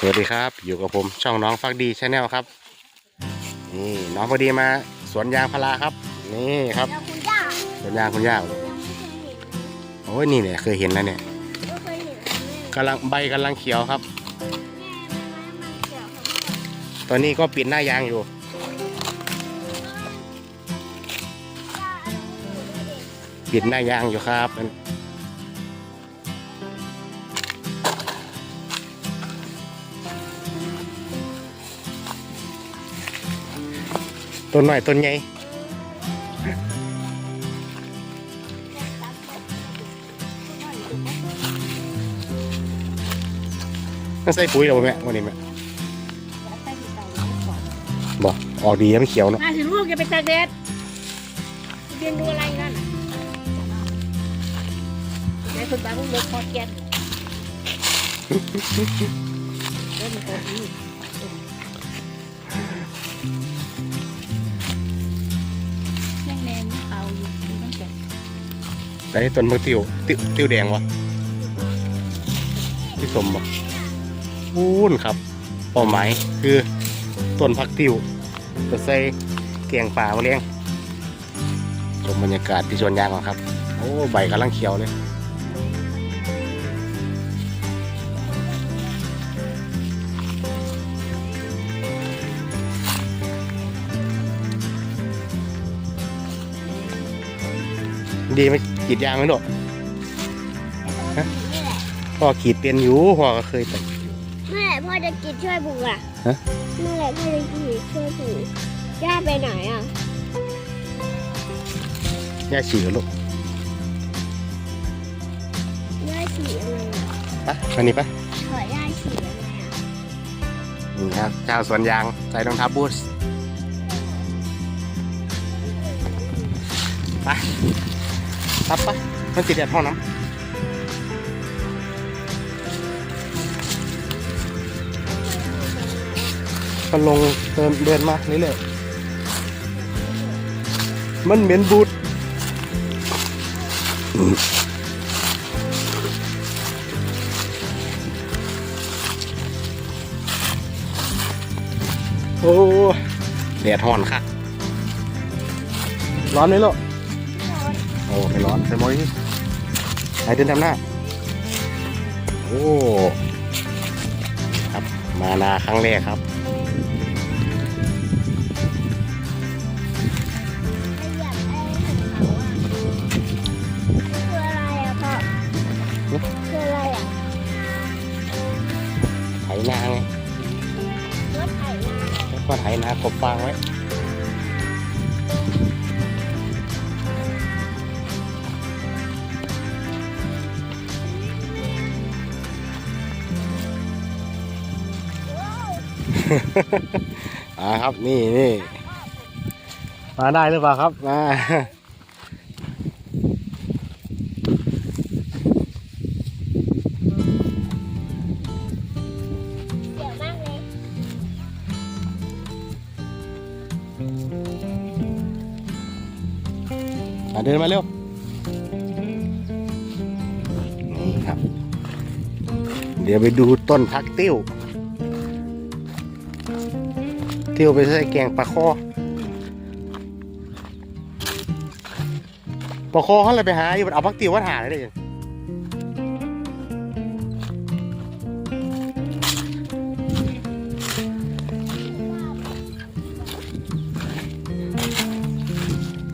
สวัสดีครับ อยู่กับผมช่องน้องฟักดีชาแนลครับ นี่น้องพอดีมา สวนยางพาราครับ นี่ครับแล้วคุณย่าสวนยางคุณย่าโอ้ยนี่เนี่ยเคยเห็นแล้วเนี่ยก็เคยเห็นแม่กำลังใบกำลังเขียวครับ แม่มันเกี่ยวกับตอนนี้ก็ปิดหน้ายางอยู่ ย่าอะไรอยู่ด้วยเด็กปิดหน้ายางอยู่ครับ ต้นหน่อยต้นใหญ่ต้องใส่ปุ๋ยเหรอแม่วันนี้แม่บอกออกดีไม่เขียวเนาะมาถึงลูกจะไปตากแดดเรียนดูอะไรกันไหนคุณตาคุณเบิกคอแก๊สเล่นโคตร แต่นี่ต้นมะติวติวติวแดงวะที่สมบ่พูนครับเป้าหมายคือต้นพักติวจะใส่เกียงป่ามาเลี้ยงชมบรรยากาศที่สวนยางก่อนครับ โอ้ใบกำลังเขียวเลย ดีไหมกรีดยางไหมลูกนี่แหละพ่อขีดเป็นอยู่พ่อก็เคยแต่เมื่อไหร่พ่อจะกินช่วยปลูกอะฮะ เมื่อไหร่พ่อจะกินช่วยปลูกย่าไปไหนอะย่าฉี่กับลูกย่าฉี่อะไรอะปะมานี่ปะขอย่าฉี่อะไรอะนี่ครับเจ้าสวนยางใส่รองเท้าบูทส์ไป ครับปะมันติดแดดห้องน้ำมันลงเดินเดินมาเรื่อยๆมันเหม็นบูทโอ้แดดห่อนค่ะ ร้อนไหมลูก โอ้ไม่ร้อนใส่หมอยไหนเดินทำหน้า โอ้ครับมานาครั้งแรกครับคืออะไรอะไถนาไงรถไถนาแล้วก็ไถนากบฟางไว้ อ่าครับนี่นี่มาได้หรือเปล่าครับมาเดี๋ยวมากเลยอะเดินมาเร็ว นี่ครับ เดี๋ยวไปดูต้นพักติ้ว ติ้วไปใส่แกงปลาคอปลาคอเขาเลยไปหาอยู่เอาพักติ้วมาหาเลยได้ยัง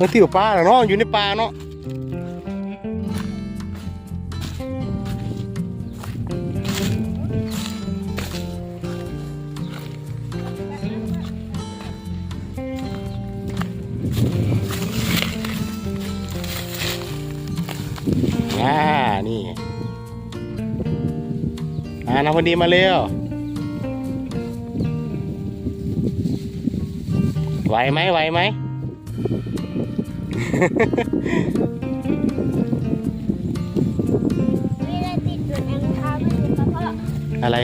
มันติ้วปลาเนาะอยู่ในป่าเนาะ อ่า นี่ อ่าน้องพอดีมาเร็ว ไหวไหมไหวไหม ไม่ได้ติดอยู่ในรองเท้าไม่ติดเพราะอะไร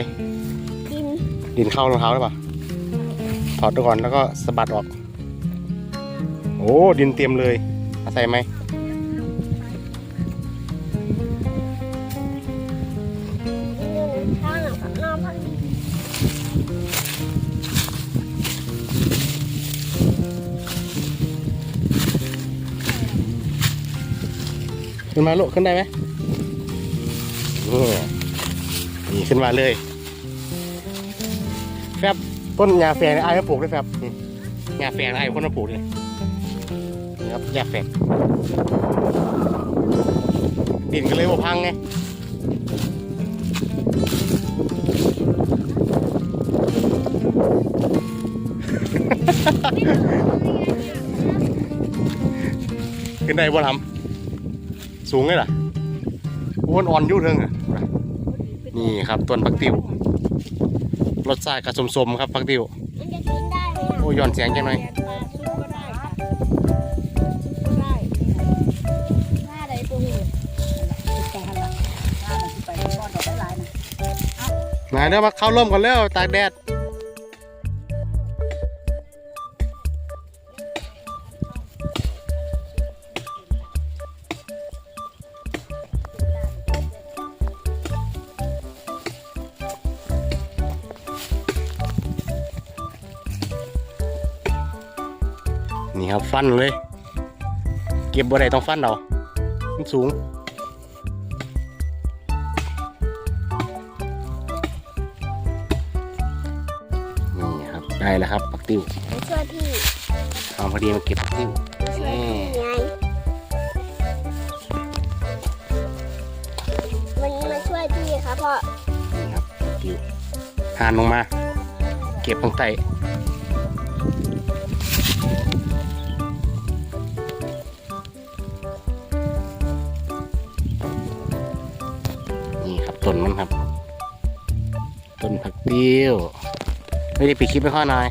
ดิน ดินเข้ารองเท้าหรือเปล่า ถอดดูก่อนแล้วก็สะบัดออก โอ้ดินเต็มเลยอาศัยไหมขึ้นมาลูกขึ้นได้ไหมนี่ขึ้นมาเลย แฟบต้นยาแฟนไอ้ก็ปลูกด้ยแฟบยาแฟนไอ้คนมาปลูกเลย ครับยาแฝกดินก็เลยว่าพังไงขึ้นได้บ่ทำสูงเลยล่ะโอ้นอ่อนอยุ่เทิงอะนี่ครับต้นผักติวรสชาติกระสมๆครับผักติวมันจะกินได้ไหมอะโอ้ย้อนเสียงจังหน่อย มาเดี๋ยวมาเข้าร่มกันแล้วตากแดดนี่ครับฟันเลย เก็บบ่ได้ต้องฟันเอามันสูง ได้แล้วครับปักติ้วมาช่วยพี่เอาพอดีมาเก็บปักติ้วมาช่วยพี่ไงมันมาช่วยพี่ครับพ่อนี่ครับปักติ้วหานลงมา เก็บข้างใต้นี่ครับต้นมันครับ ต้นผักติ้ว ไม่ได้ปิดคลิปไปข้อหน่อย